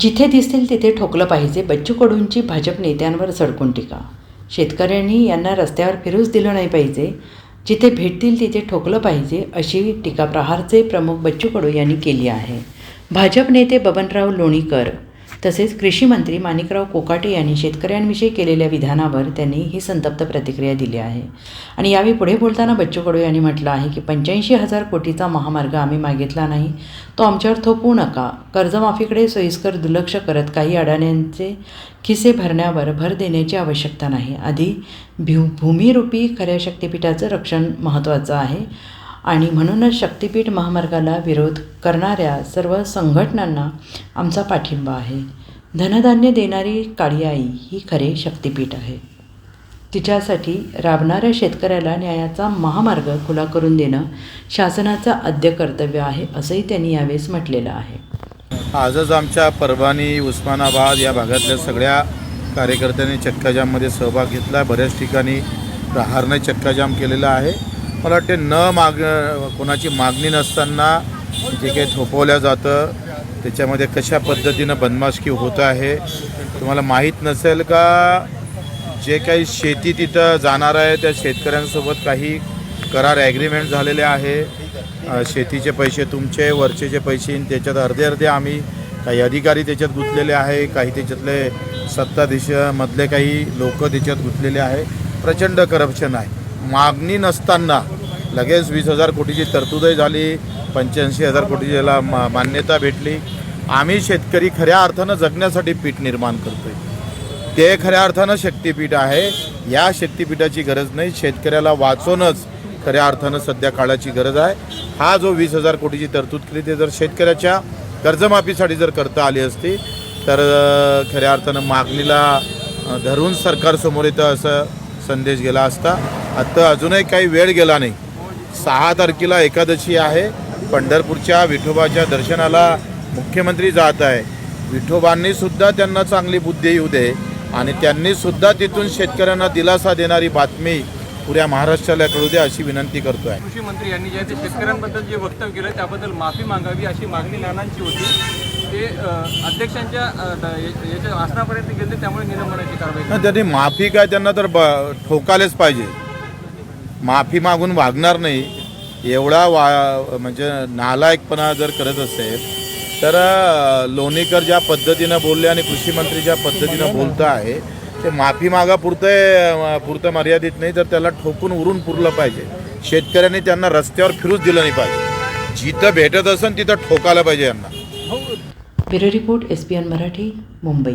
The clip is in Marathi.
जिथे दिसतील तिथे ठोकलं पाहिजे. बच्चू कडूंची भाजप नेत्यांवर सडकून टीका. शेतकऱ्यांनी यांना रस्त्यावर फिरूच दिलं नाही पाहिजे. जिथे भेटतील तिथे ठोकलं पाहिजे अशी टीका प्रहारचे प्रमुख बच्चू कडू यांनी केली आहे. भाजप नेते बबनराव लोणीकर तसेच कृषी मंत्री माणिकराव कोकाटे यांनी शेतकऱ्यांविषयी केलेल्या विधानावर त्यांनी ही संतप्त प्रतिक्रिया दिली आहे. आणि यावेळी पुढे बोलताना बच्चू कडू यांनी म्हटलं आहे की पंच्याऐंशी हजार कोटीचा महामार्ग आम्ही मागितला नाही. तो आमच्यावर थोपवू नका. कर्जमाफीकडे सोयीस्कर दुर्लक्ष करत काही अडाण्यांचे खिसे भरण्यावर भर देण्याची आवश्यकता नाही. आधी भू भूमिरूपी खऱ्या शक्तिपीठाचं रक्षण महत्त्वाचं आहे. आणि म्हणूनच शक्तिपीठ महामार्गाला विरोध करणाऱ्या सर्व संघटनांना आमचा पाठिंबा आहे. धनधान्य देणारी काळी आई ही खरे शक्तिपीठ आहे. तिच्यासाठी राबणाऱ्या शेतकऱ्याला न्यायाचा महामार्ग खुला करून देणं शासनाचं आद्य कर्तव्य आहे असंही त्यांनी यावेळेस म्हटलेलं आहे. आजच आमच्या परभणी उस्मानाबाद या भागातल्या सगळ्या कार्यकर्त्यांनी चक्काजाममध्ये सहभाग घेतला. बऱ्याच ठिकाणी प्रहारने चक्काजाम केलेला आहे. मला वाटते न माग कोणाची मागणी नसताना जे काही थोपवलं जातं त्याच्यामध्ये कशा पद्धतीनं बदमाशकी होत आहे तुम्हाला माहीत नसेल का? जे काही शेती तिथं जाणार आहे त्या शेतकऱ्यांसोबत काही करार ॲग्रीमेंट झालेले आहे. शेतीचे पैसे तुमचे वरचेचे पैसे त्याच्यात अर्धे अर्धे आम्ही काही अधिकारी त्याच्यात गुंतलेले आहे काही त्याच्यातले सत्ताधीशमधले काही लोक त्याच्यात गुंतलेले आहे. प्रचंड करप्शन आहे. मागणी नसताना लगेच वीस हजार कोटीची तरतूदही झाली पंच्याऐंशी हजार कोटीची याला मा मान्यता भेटली. आम्ही शेतकरी खऱ्या अर्थानं जगण्यासाठी पीठ निर्माण करतोय. ते खऱ्या अर्थानं शक्तीपीठ आहे. या शक्तीपीठाची गरज नाही. शेतकऱ्याला वाचवणंच खऱ्या अर्थानं सध्या काळाची गरज आहे. हा जो वीस हजार कोटीची तरतूद केली ते जर शेतकऱ्याच्या कर्जमाफीसाठी जर करता आली असती तर खऱ्या अर्थानं मागणीला धरून सरकारसमोर येतं असं संदेश गेला असता आता अजूनही काही वेळ गेला नाही. सहा तारखेला एकादशी आहे. पंढरपूरच्या विठोबाच्या दर्शनाला मुख्यमंत्री जात आहे. विठोबांनी सुद्धा त्यांना चांगली बुद्धी येऊ दे आणि त्यांनी सुद्धा तिथून शेतकऱ्यांना दिलासा देणारी बातमी पुऱ्या महाराष्ट्राला कळू दे अशी विनंती करतो आहे कृषी मंत्री यांनी जे शेतकऱ्यांबद्दल जे वक्तव्य केलं त्याबद्दल माफी मागावी अशी मागणी नानांची होती. ते अध्यक्षांच्या याच्या आसनापर्यंत गेले त्यामुळे निलंबनाची कारवाई त्यांनी माफी काय त्यांना तर ब ठोकायलाच पाहिजे. माफी मागून वागणार नाही एवढा वा म्हणजे नालायकपणा जर करत असेल तर लोणीकर ज्या पद्धतीनं बोलले आणि कृषी मंत्री ज्या पद्धतीनं बोलत आहे ते माफी मागा पुरतं पुरतं मर्यादित नाही तर त्याला ठोकून उरून पुरलं पाहिजे. शेतकऱ्यांनी त्यांना रस्त्यावर फिरूच दिलं नाही पाहिजे. जिथं भेटत असेल तिथं ठोकायला पाहिजे यांना. Bureau report S P N Marathi Mumbai.